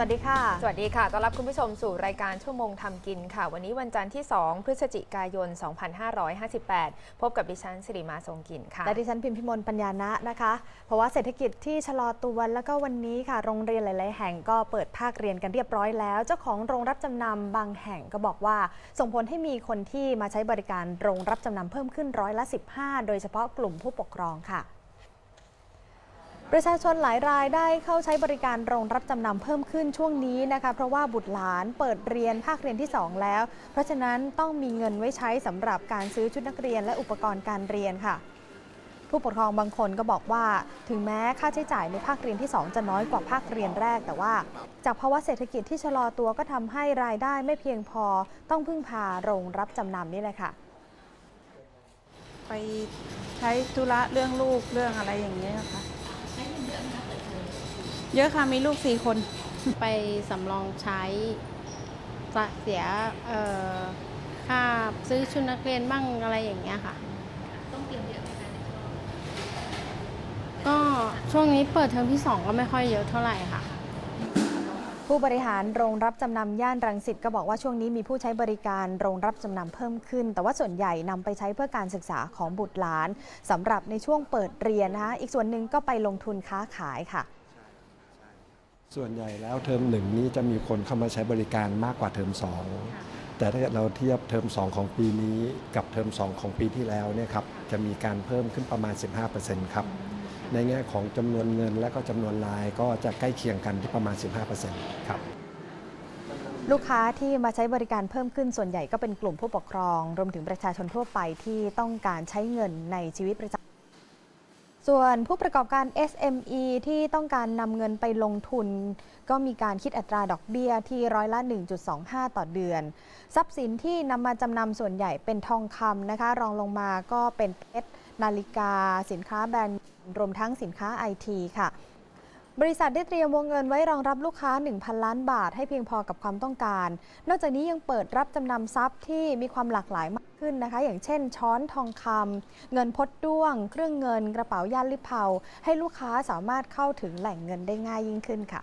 วัสดีค่ะ สวัสดีค่ะ ต้อนรับคุณผู้ชมสู่รายการชั่วโมงทำกินค่ะ วันนี้วันจันทร์ที่ 2 พฤศจิกายน 2558 พบกับดิฉันสิริมาทรงกินค่ะ และดิฉันพิมพิมลปัญญานะนะคะ เพราะว่าเศรษฐกิจที่ชะลอตัวแล้วก็วันนี้ค่ะ โรงเรียนหลาย ๆ แห่งก็เปิดภาคเรียนกันเรียบร้อยแล้ว เจ้าของโรงรับจำนำบางแห่งก็บอกว่า ส่งผลให้มีคนที่มาใช้บริการโรงรับจำนำเพิ่มขึ้นร้อยละ 15 โดยเฉพาะกลุ่มผู้ปกครองค่ะ ประชาชนหลายรายได้เข้าใช้บริการโรงรับจำนำเพิ่มขึ้นช่วงนี้นะคะเพราะว่าบุตรหลานเปิดเรียนภาคเรียนที่ 2 แล้ว เพราะฉะนั้นต้องมีเงินไว้ใช้สำหรับการซื้อชุดนักเรียนและอุปกรณ์การเรียนค่ะ ผู้ปกครองบางคนก็บอกว่า ถึงแม้ค่าใช้จ่ายในภาคเรียนที่ 2 จะน้อยกว่าภาคเรียนแรก แต่ว่า จากภาวะเศรษฐกิจที่ชะลอตัวก็ทำให้รายได้ไม่เพียงพอต้องพึ่งพาโรงรับจำนำนี่แหละค่ะไปใช้ธุระเรื่องลูกเรื่องอะไรอย่างเงี้ยค่ะ เยอะค่ะมีลูกสี่คนไปสำรองใช้จะเสียค่าซื้อชุดนักเรียนบ้างอะไรอย่างเงี้ยค่ะ ต้องเตรียมเยอะไหมคะก็ช่วงนี้เปิดเทอมที่ 2 ก็ไม่ค่อยเยอะเท่าไหร่ค่ะผู้บริหารโรงรับจำนำย่านรังสิตก็บอกว่าช่วงนี้มีผู้ใช้บริการโรงรับจำนำเพิ่มขึ้น แต่ว่าส่วนใหญ่นำไปใช้เพื่อการศึกษาของบุตรหลานสำหรับในช่วงเปิดเรียนนะคะอีกส่วนหนึ่งก็ไปลงทุนค้าขายค่ะ ส่วนใหญ่แล้วเทอมหนึ่งนี้จะมีคนเข้ามาใช้บริการมากกว่าเทอมสองแต่ถ้าเกิดเราเทียบเทอมสองของปีนี้กับเทอมสองของปีที่แล้วเนี่ยครับจะมีการเพิ่มขึ้นประมาณ 15%ครับในแง่ของจำนวนเงินและก็จำนวนรายก็จะใกล้เคียงกันที่ประมาณ 15%ครับลูกค้าที่มาใช้บริการเพิ่มขึ้นส่วนใหญ่ก็เป็นกลุ่มผู้ปกครอง รวมถึงประชาชนทั่วไปที่ต้องการใช้เงินในชีวิตประจำ ส่วนผู้ประกอบการ SME ที่ต้องการนำเงินไปลงทุน ก็มีการคิดอัตราดอกเบี้ยที่ร้อยละ 1.25 ต่อเดือน ทรัพย์สินที่นำมาจำนำส่วนใหญ่เป็นทองคำนะคะ รองลงมาก็เป็นเพชรนาฬิกา สินค้าแบรนด์รวมทั้งสินค้าไอทีค่ะ บริษัทได้เตรียมวงเงินไว้รองรับลูกค้า 1,000 ล้านบาทให้เพียงพอกับความต้องการ นอกจากนี้ยังเปิดรับจำนำทรัพย์ที่มีความหลากหลายมาก ขึ้นนะคะ อย่างเช่น ช้อนทองคำเงินพดด้วง เครื่องเงินกระเป๋าย่านลิเผาให้ลูกค้าสามารถเข้าถึงแหล่งเงินได้ง่ายยิ่งขึ้นค่ะ